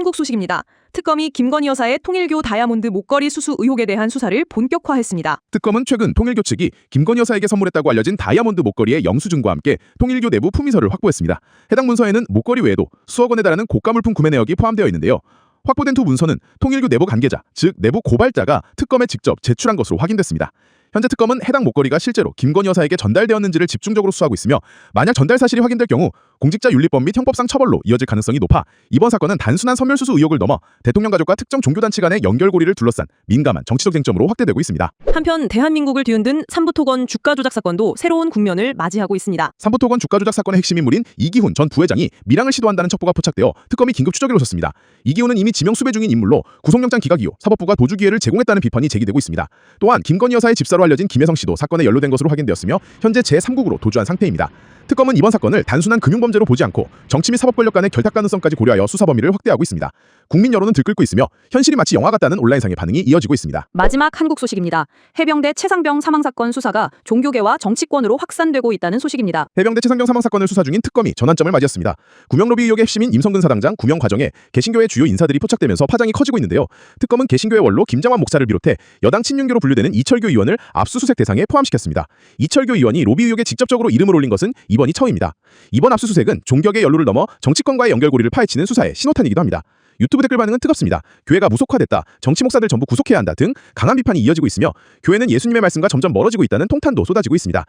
한국 소식입니다. 특검이 김건희 여사의 통일교 다이아몬드 목걸이 수수 의혹에 대한 수사를 본격화했습니다. 특검은 최근 통일교 측이 김건희 여사에게 선물했다고 알려진 다이아몬드 목걸이의 영수증과 함께 통일교 내부 품위서를 확보했습니다. 해당 문서에는 목걸이 외에도 수억 원에 달하는 고가 물품 구매 내역이 포함되어 있는데요. 확보된 두 문서는 통일교 내부 관계자, 즉 내부 고발자가 특검에 직접 제출한 것으로 확인됐습니다. 현재 특검은 해당 목걸이가 실제로 김건희 여사에게 전달되었는지를 집중적으로 수사하고 있으며 만약 전달 사실이 확인될 경우 공직자 윤리법 및 형법상 처벌로 이어질 가능성이 높아 이번 사건은 단순한 선멸수수 의혹을 넘어 대통령 가족과 특정 종교단체 간의 연결고리를 둘러싼 민감한 정치적 쟁점으로 확대되고 있습니다. 한편 대한민국을 뒤흔든 삼부토건 주가 조작 사건도 새로운 국면을 맞이하고 있습니다. 삼부토건 주가 조작 사건의 핵심 인물인 이기훈 전 부회장이 밀항을 시도한다는 첩보가 포착되어 특검이 긴급 추적에 나섰습니다. 이기훈은 이미 지명 수배 중인 인물로 구속영장 기각 이후 사법부가 도주 기회를 제공했다는 비판이 제기되고 있습니다. 또한 김건희 여사의 집사로 알려진 김혜성 씨도 사건에 연루된 것으로 확인되었으며 현재 제3국으로 도주한 상태입니다. 특검은 이번 사건을 단순한 금융범죄로 보지 않고 정치 및 사법 권력 간의 결탁 가능성까지 고려하여 수사 범위를 확대하고 있습니다. 국민 여론은 들끓고 있으며 현실이 마치 영화 같다는 온라인상의 반응이 이어지고 있습니다. 마지막 한국 소식입니다. 해병대 최상병 사망 사건 수사가 종교계와 정치권으로 확산되고 있다는 소식입니다. 해병대 최상병 사망 사건을 수사 중인 특검이 전환점을 맞이했습니다. 구명 로비 의혹의 핵심인 임성근 사당장 구명 과정에 개신교의 주요 인사들이 포착되면서 파장이 커지고 있는데요. 특검은 개신교의 원로 김장환 목사를 비롯해 여당 친윤교로 분류되는 이철교 의원을 압수수색 대상에 포함시켰습니다. 이철교 의원이 로비 의혹에 직접적으로 이름을 올린 것은 이번이 처음입니다. 이번 압수수색은 종교계 연루를 넘어 정치권과의 연결고리를 파헤치는 수사의 신호탄이기도 합니다. 유튜브 댓글 반응은 뜨겁습니다. 교회가 무속화됐다, 정치 목사들 전부 구속해야 한다 등 강한 비판이 이어지고 있으며 교회는 예수님의 말씀과 점점 멀어지고 있다는 통탄도 쏟아지고 있습니다.